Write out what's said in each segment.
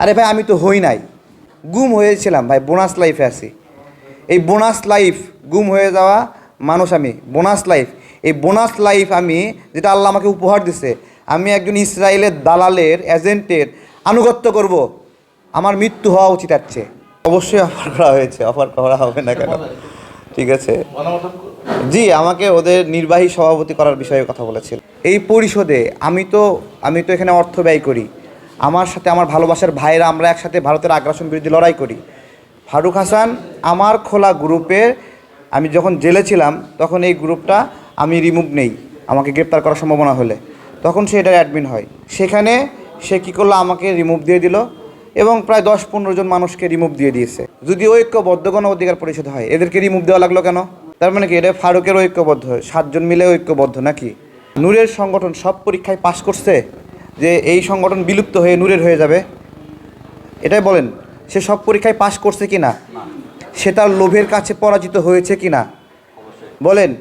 আরে ভাই, আমি তো হই নাই। গুম হয়েছিলাম ভাই বোনাস লাইফে আছি। এই বোনাস লাইফ গুম হয়ে যাওয়া মানুষ আমি বোনাস লাইফ এই বোনাস লাইফ আমি, যেটা আল্লাহ আমাকে উপহার দিছে, আমি একজন ইসরায়েলের দালালের এজেন্টের আনুগত্য করব। আমার মৃত্যু হওয়া উচিত চেয়ে। অবশ্যই অফার করা হয়েছে অফার করা হবে না কেন? ঠিক আছে? জি, আমাকে ওদের নির্বাহী সভাপতি করার বিষয়ে কথা বলেছিল। এই পরিষদে আমি তো আমি তো এখানে অর্থ ব্যয় করি। আমার সাথে আমার ভালোবাসার ভাইরা আমরা একসাথে ভারতের আগ্রাসন বিরুদ্ধে লড়াই করি। ফারুক হাসান আমার খোলা গ্রুপের, আমি যখন জেলে ছিলাম, তখন এই গ্রুপটা আমি রিমুভ নেই, আমাকে গ্রেপ্তার করার সম্ভাবনা হলে। তখন সে এটার অ্যাডমিন হয়। সেখানে সে কী করল, আমাকে রিমুভ দিয়ে দিল এবং প্রায় দশ পনেরো জন মানুষকে রিমুভ দিয়ে দিয়েছে। যদি ঐক্যবদ্ধ গণ অধিকার পরিষদ হয়, এদেরকে রিমুভ দেওয়া লাগল কেন? তার মানে কি, এটা ফারুকের ঐক্যবদ্ধ, সাতজন মিলে ঐক্যবদ্ধ নাকি? নূরের সংগঠন সব পরীক্ষায় পাশ করছে? যে এই সংগঠন বিলুপ্ত হয়ে নূরের হয়ে যাবে। এটাই বলেন সে সব পরীক্ষায় পাশ করছে কি না? সে তার লোভের কাছে পরাজিত হয়েছে কি না? বলেন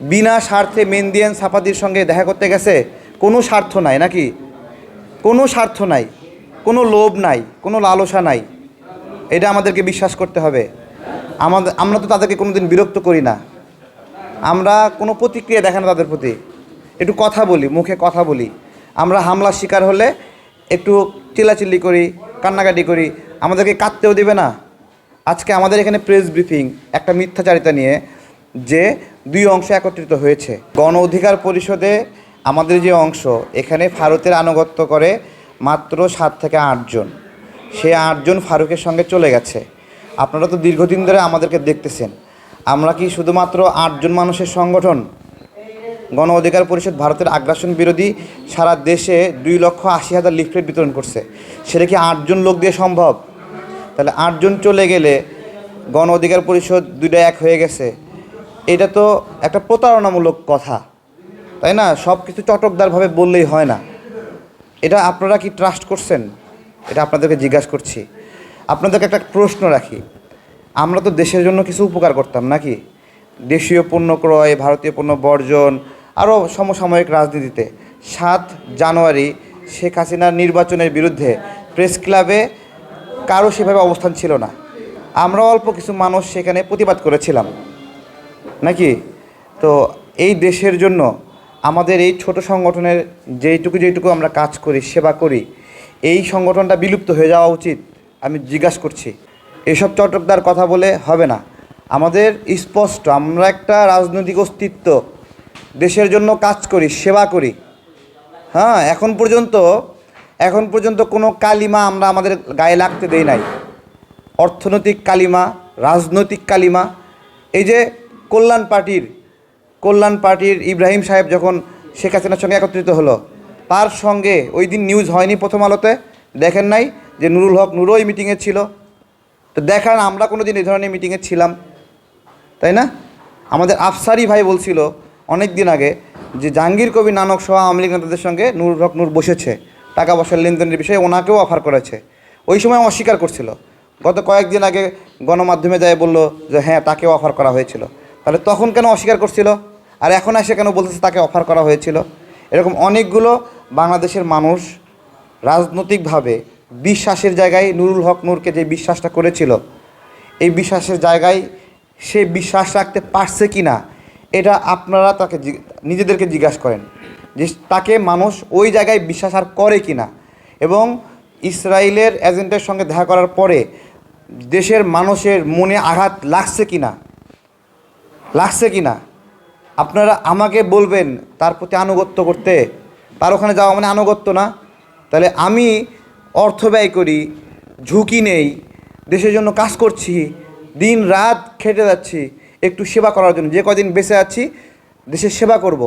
বিনা স্বার্থে মেন্দিয়ান সাপাদির সঙ্গে দেখা করতে গেছে কোনো স্বার্থ নাই নাকি? কোনো স্বার্থ নাই কোনো লোভ নাই কোনো লালসা নাই। এটা আমাদেরকে বিশ্বাস করতে হবে। আমাদের আমরা তো তাদেরকে কোনোদিন বিরক্ত করি না। আমরা কোনো প্রতিক্রিয়া দেখে না তাদের প্রতি। একটু কথা বলি মুখে কথা বলি। আমরা হামলার শিকার হলে একটু চিল্লাচিল্লি করি, কান্নাকাটি করি। আমাদেরকে কাঁদতেও দেবে না। আজকে আমাদের এখানে প্রেস ব্রিফিং একটা মিথ্যাচারিতা নিয়ে যে দুই অংশ একত্রিত হয়েছে। গণ অধিকার পরিষদে আমাদের যে অংশ, এখানে ভারতের আনুগত্য করে মাত্র সাত থেকে আটজন সে আটজন ফারুকের সঙ্গে চলে গেছে। আপনারা তো দীর্ঘদিন ধরে আমাদেরকে দেখতেছেন। আমরা কি শুধুমাত্র আটজন মানুষের সংগঠন? গণ অধিকার পরিষদ ভারতের আগ্রাসন বিরোধী সারা দেশে দুই লক্ষ আশি হাজার লিফলেট বিতরণ করছে। সেটা কি আটজন লোক দিয়ে সম্ভব? তাহলে আটজন চলে গেলে গণ অধিকার পরিষদ দুইটা এক হয়ে গেছে। এটা তো একটা প্রতারণামূলক কথা। তাই না? সব কিছু চটকদারভাবে বললেই হয় না। এটা আপনারা কি ট্রাস্ট করছেন? এটা আপনাদেরকে জিজ্ঞাসা করছি। আপনাদেরকে একটা প্রশ্ন রাখি। আমরা তো দেশের জন্য কিছু উপকার করতাম নাকি? দেশীয় পণ্য ক্রয়, ভারতীয় পণ্য বর্জন আরও সমসাময়িক রাজনীতিতে। সাত জানুয়ারি শেখ হাসিনার নির্বাচনের বিরুদ্ধে প্রেস ক্লাবে কারও সেভাবে অবস্থান ছিল না। আমরা অল্প কিছু মানুষ সেখানে প্রতিবাদ করেছিলাম। নাকি? তো এই দেশের জন্য আমাদের এই ছোট সংগঠনের যেইটুকু যেইটুকু আমরা কাজ করি, সেবা করি, এই সংগঠনটা বিলুপ্ত হয়ে যাওয়া উচিত আমি জিজ্ঞাসা করছি। এসব চটকদার কথা বলে হবে না। আমাদের স্পষ্ট, আমরা একটা রাজনৈতিক অস্তিত্ব দেশের জন্য কাজ করি, সেবা করি। হ্যাঁ এখন পর্যন্ত এখন পর্যন্ত কোনো কালিমা আমরা আমাদের গায়ে লাগতে দেই নাই। অর্থনৈতিক কালিমা, রাজনৈতিক কালিমা, এই যে কল্যাণ পার্টির কল্যাণ পার্টির ইব্রাহিম সাহেব যখন শেখ হাসিনার সঙ্গে একত্রিত হলো, তার সঙ্গে ওই দিন নিউজ হয়নি প্রথম আলোতে, দেখেন নাই যে নুরুল হক নুরও ওই মিটিংয়ে ছিল। তো দেখান আমরা কোনো দিন এই ধরনের মিটিংয়ে ছিলাম, তাই না? আমাদের আফসারি ভাই বলছিল অনেক দিন আগে যে জাহাঙ্গীর কবি নানক সহ আওয়ামী লীগ নেতাদের সঙ্গে নুরুল হক নূর বসেছে, টাকা পয়সার লেনদেনের বিষয়ে ওনাকেও অফার করেছে। ওই সময় অস্বীকার করছিল। গত কয়েকদিন আগে গণমাধ্যমে যায় বলল যে হ্যাঁ তাকেও অফার করা হয়েছিল। তাহলে তখন কেন অস্বীকার করছিল? আর এখন এসে কেন বলতেছে তাকে অফার করা হয়েছিল? এরকম অনেকগুলো বাংলাদেশের মানুষ রাজনৈতিকভাবে বিশ্বাসের জায়গায় নুরুল হক নূরকে যে বিশ্বাসটা করেছিল, এই বিশ্বাসের জায়গায় সে বিশ্বাস রাখতে পারছে কি না এটা আপনারা তাকে নিজেদেরকে জিজ্ঞাসা করেন যে তাকে মানুষ ওই জায়গায় বিশ্বাস আর করে কি না? এবং ইসরায়েলের এজেন্টের সঙ্গে দেখা করার পরে দেশের মানুষের মনে আঘাত লাগছে কি না? লাগছে কি না? আপনারা আমাকে বলবেন তার প্রতি আনুগত্য করতে। তার ওখানে যাওয়া মানে আনুগত্য না। তাহলে আমি অর্থ ব্যয় করি, ঝুঁকি নেই, দেশের জন্য কাজ করছি দিন রাত খেটে যাচ্ছি। একটু সেবা করার জন্য যে কদিন বেঁচে আছি দেশের সেবা করব।